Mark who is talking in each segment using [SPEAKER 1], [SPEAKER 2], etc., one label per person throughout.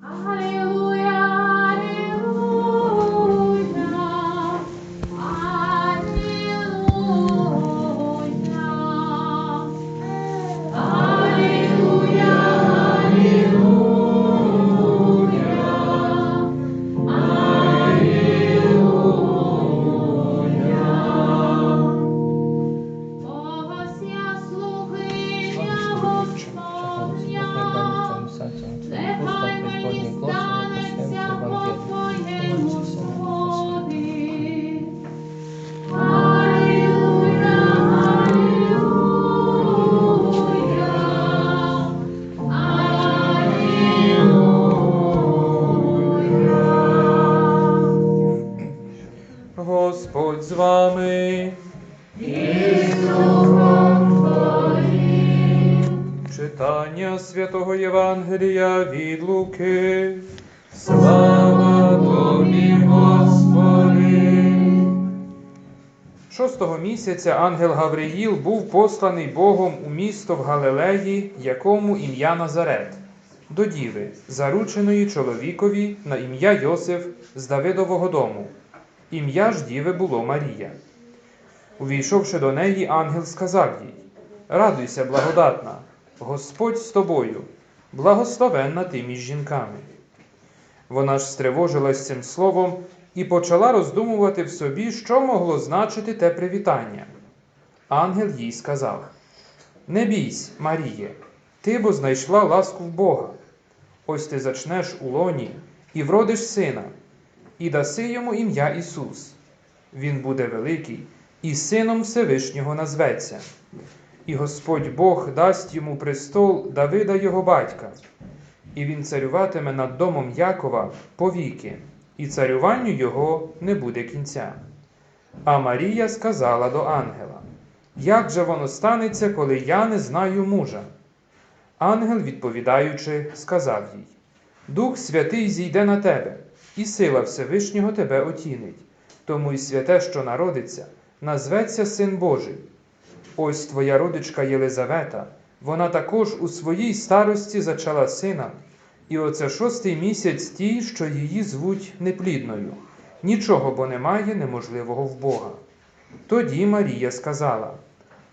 [SPEAKER 1] Hallelujah. Євангелія від Луки. Слава тобі, Господи! Шостого місяця ангел Гавриїл був посланий Богом у місто в Галилеї, якому ім'я Назарет, до діви, зарученої чоловікові на ім'я Йосиф з Давидового дому. Ім'я ж діви було Марія. Увійшовши до неї, ангел сказав їй: Радуйся, благодатна, Господь з тобою, благословенна ти між жінками. Вона ж стривожилась цим словом і почала роздумувати в собі, що могло значити те привітання. Ангел їй сказав: Не бійсь, Маріє, ти бо знайшла ласку в Бога. Ось ти зачнеш у лоні і вродиш сина, і даси йому ім'я Ісус. Він буде великий і сином Всевишнього назветься. І Господь Бог дасть йому престол Давида його батька, і він царюватиме над домом Якова повіки, і царюванню його не буде кінця. А Марія сказала до ангела: Як же воно станеться, коли я не знаю мужа? Ангел, відповідаючи, сказав їй: Дух Святий зійде на тебе, і сила Всевишнього тебе отінить, тому й святе, що народиться, назветься Син Божий. Ось твоя родичка Єлизавета, вона також у своїй старості зачала сина, і оце шостий місяць тій, що її звуть неплідною. Нічого бо немає неможливого в Бога. Тоді Марія сказала: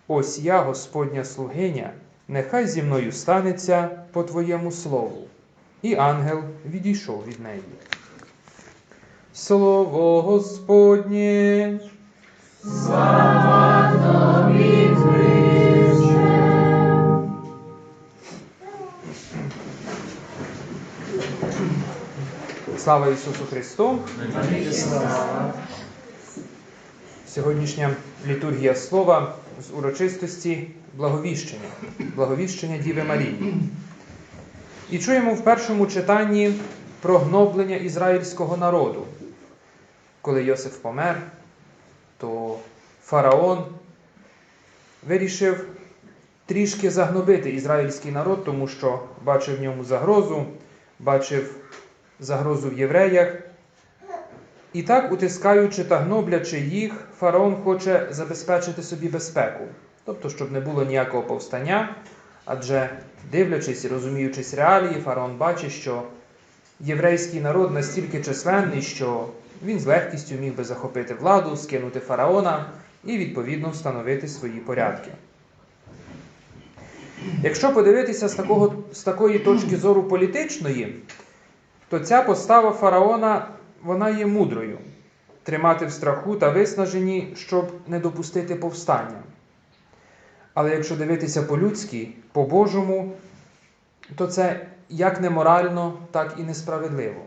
[SPEAKER 1] Ось я, Господня слугиня, нехай зі мною станеться по твоєму слову. І ангел відійшов від неї. Слово Господнє. Слава Ісусу Христу! Сьогоднішня літургія слова з урочистості благовіщення, благовіщення Діви Марії. І чуємо в першому читанні про гноблення ізраїльського народу. Коли Йосиф помер, то фараон вирішив трішки загнобити ізраїльський народ, тому що бачив в ньому загрозу, бачив загрозу в євреях. І так, утискаючи та гноблячи їх, фараон хоче забезпечити собі безпеку, тобто, щоб не було ніякого повстання, адже дивлячись і розуміючись реалії, фараон бачить, що єврейський народ настільки численний, що він з легкістю міг би захопити владу, скинути фараона і відповідно встановити свої порядки. Якщо подивитися з, такого, з такої точки зору політичної, то ця постава фараона вона є мудрою тримати в страху та виснаженні, щоб не допустити повстання. Але якщо дивитися по-людськи, по-божому, то це як неморально, так і несправедливо.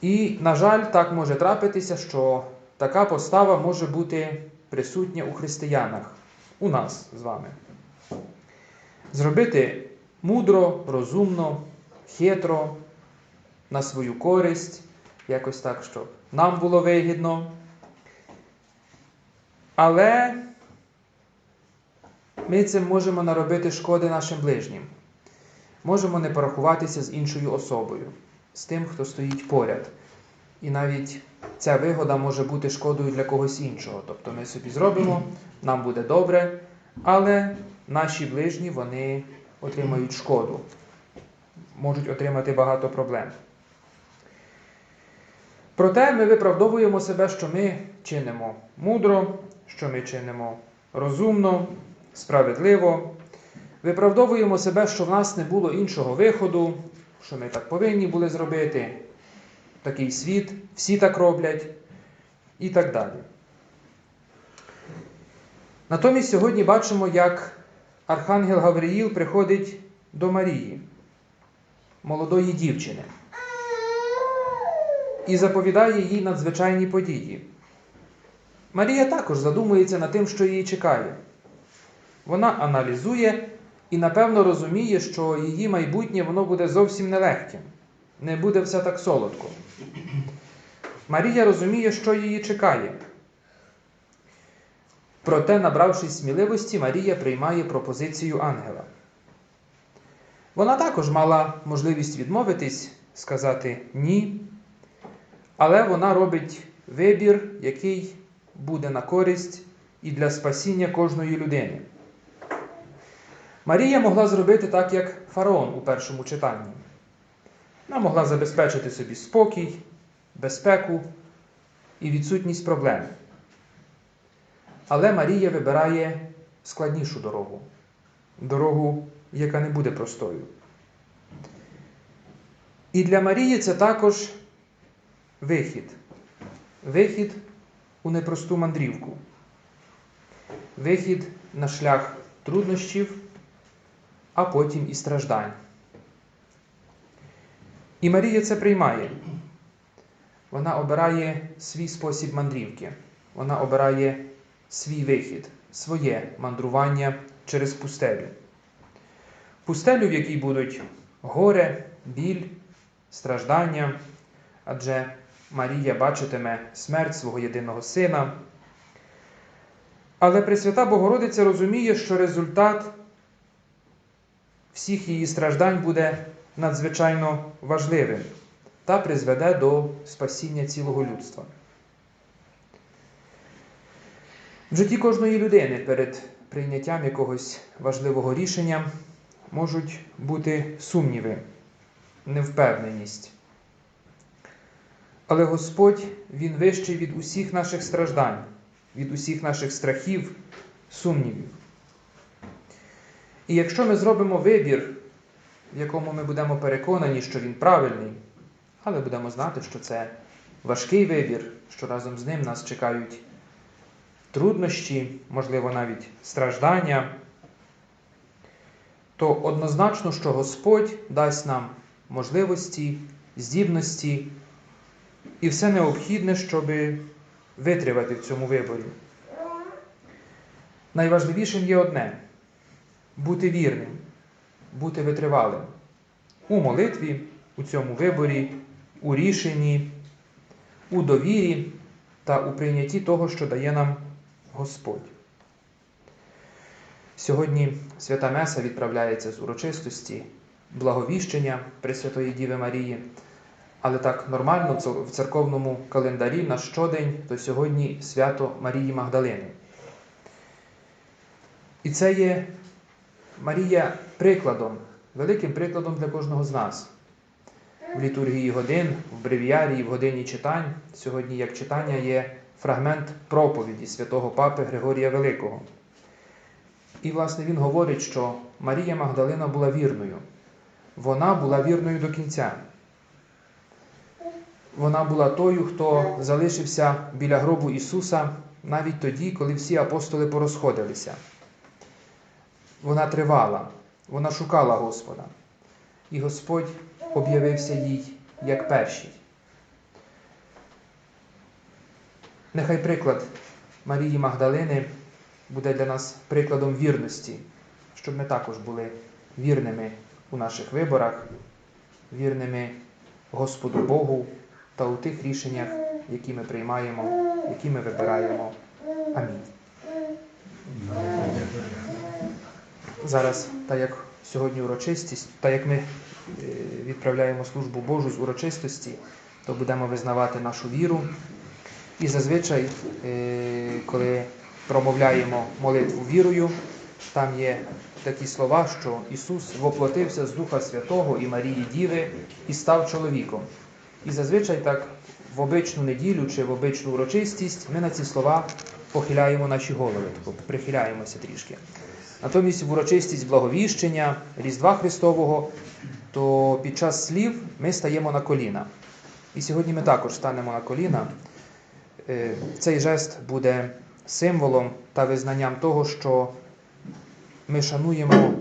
[SPEAKER 1] І, на жаль, так може трапитися, що така постава може бути присутня у християнах, у нас з вами. Зробити мудро, розумно, хитро, на свою користь, якось так, щоб нам було вигідно. Але ми цим можемо наробити шкоди нашим ближнім. Можемо не порахуватися з іншою особою, з тим, хто стоїть поряд. І навіть ця вигода може бути шкодою для когось іншого. Тобто ми собі зробимо, нам буде добре, але наші ближні вони отримають шкоду. можуть отримати багато проблем. Проте ми виправдовуємо себе, що ми чинимо мудро, що ми чинимо розумно, справедливо. Виправдовуємо себе, що в нас не було іншого виходу, що ми так повинні були зробити, такий світ, всі так роблять і так далі. Натомість сьогодні бачимо, як Архангел Гавриїл приходить до Марії, молодої дівчини, і заповідає їй надзвичайні події. Марія також задумується над тим, що її чекає. Вона аналізує і, напевно, розуміє, що її майбутнє воно буде зовсім нелегким, не буде все так солодко. Марія розуміє, що її чекає. Проте, набравшись сміливості, Марія приймає пропозицію ангела. Вона також мала можливість відмовитись, сказати ні, але вона робить вибір, який буде на користь і для спасіння кожної людини. Марія могла зробити так, як фараон у першому читанні. Вона могла забезпечити собі спокій, безпеку і відсутність проблем. Але Марія вибирає складнішу дорогу дорогу, яка не буде простою. І для Марії це також вихід. Вихід у непросту мандрівку. Вихід на шлях труднощів, а потім і страждань. І Марія це приймає. Вона обирає свій спосіб мандрівки. Вона обирає свій вихід, своє мандрування через пустелю. Пустелю, в якій будуть горе, біль, страждання, адже Марія бачитиме смерть свого єдиного сина. Але Пресвята Богородиця розуміє, що результат всіх її страждань буде надзвичайно важливим та призведе до спасіння цілого людства. В житті кожної людини перед прийняттям якогось важливого рішення можуть бути сумніви, невпевненість. Але Господь, Він вищий від усіх наших страждань, від усіх наших страхів, сумнівів. І якщо ми зробимо вибір, в якому ми будемо переконані, що він правильний, але будемо знати, що це важкий вибір, що разом з ним нас чекають труднощі, можливо, навіть страждання, то однозначно, що Господь дасть нам можливості, здібності і все необхідне, щоб витривати в цьому виборі. Найважливішим є одне бути вірним, бути витривалим у молитві, у цьому виборі, у рішенні, у довірі та у прийнятті того, що дає нам Господь. Сьогодні Свята Меса відправляється з урочистості благовіщення Пресвятої Діви Марії, але так нормально в церковному календарі на щодень, то сьогодні свято Марії Магдалини. І це є Марія прикладом, великим прикладом для кожного з нас. В літургії годин, в бревіарії, в годині читань. Сьогодні, як читання, є фрагмент проповіді святого Папи Григорія Великого. І, власне, він говорить, що Марія Магдалина була вірною. Вона була вірною до кінця. Вона була тою, хто залишився біля гробу Ісуса навіть тоді, коли всі апостоли порозходилися. Вона тривала, вона шукала Господа. І Господь об'явився їй як перший. Нехай приклад Марії Магдалини буде для нас прикладом вірності, щоб ми також були вірними у наших виборах, вірними Господу Богу та у тих рішеннях, які ми приймаємо, які ми вибираємо. Амінь. Зараз, так як сьогодні урочистість, так як ми е, відправляємо службу Божу з урочистості, то будемо визнавати нашу віру. І зазвичай, е, коли промовляємо молитву вірою, там є такі слова, що Ісус воплотився з Духа Святого і Марії Діви і став чоловіком. І зазвичай так в обичну неділю чи в обичну урочистість ми на ці слова похиляємо наші голови, тобто прихиляємося трішки. Натомість в урочистість благовіщення Різдва Христового, то під час слів ми стаємо на коліна. І сьогодні ми також станемо на коліна. Е, Цей жест буде символом та визнанням того, що ми шануємо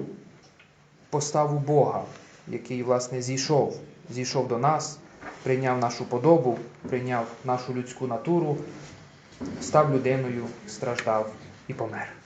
[SPEAKER 1] поставу Бога, який, власне, зійшов, зійшов до нас, прийняв нашу подобу, прийняв нашу людську натуру, став людиною, страждав і помер.